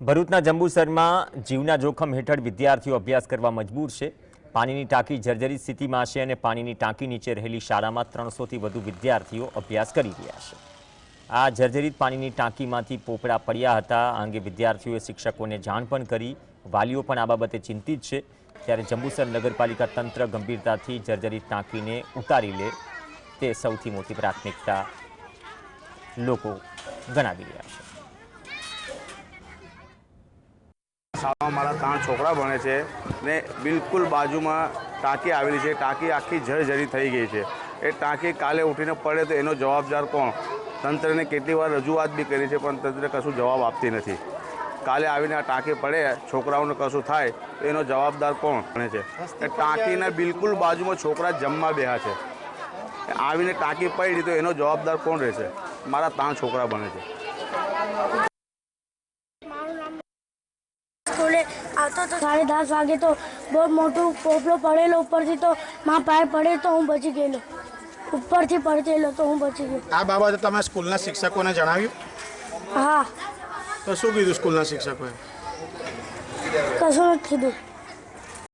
ભરૂચના જંબુસરમાં જીવના જોખમ હેઠળ વિદ્યાર્થીઓ અભ્યાસ કરવા મજબૂર છે. પાણીની ટાંકી જર્જરિત સ્થિતિમાં છે અને પાણીની ટાંકી નીચે રહેલી શાળામાં ત્રણસોથી વધુ વિદ્યાર્થીઓ અભ્યાસ કરી રહ્યા છે. આ જર્જરિત પાણીની ટાંકીમાંથી પોપડા પડ્યા હતા. આ અંગે વિદ્યાર્થીઓએ શિક્ષકોને જાણ પણ કરી. વાલીઓ પણ આ બાબતે ચિંતિત છે. ત્યારે જંબુસર નગરપાલિકા તંત્ર ગંભીરતાથી જર્જરિત ટાંકીને ઉતારી લે. તે સૌથી મોટી પ્રાથમિકતા લોકો ગણાવી રહ્યા છે. શાળામાં મારા ત્રણ છોકરા ભણે છે ને બિલકુલ બાજુમાં ટાંકી આવેલી છે. ટાંકી આખી જર્જરી થઈ ગઈ છે. એ ટાંકી કાલે ઉઠીને પડે તો એનો જવાબદાર કોણ? તંત્રને કેટલી વાર રજૂઆત બી કરી છે, પણ તંત્ર કશું જવાબ આપતી નથી. કાલે આવીને આ ટાંકી પડે, છોકરાઓને કશું થાય, તો એનો જવાબદાર કોણ ભણે છે? એ ટાંકીના બિલકુલ બાજુમાં છોકરા જમવા બેહા છે. આવીને ટાંકી પડી તો એનો જવાબદાર કોણ રહેશે? મારા ત્રણ છોકરા ભણે છે. સ્કૂલે આવતો તો સાડે દસ વાગે તો બહુ મોટું પોપલો પડેલો ઉપરથી તો મા પાય પડે તો હું બચી ગયેલો. ઉપરથી પડતેલો તો હું બચી ગયો. આ બાબતે તમે સ્કૂલના શિક્ષકોને જણાવ્યું? હા. તો શું કીધું સ્કૂલના શિક્ષકોએ? કશું નથી કીધું.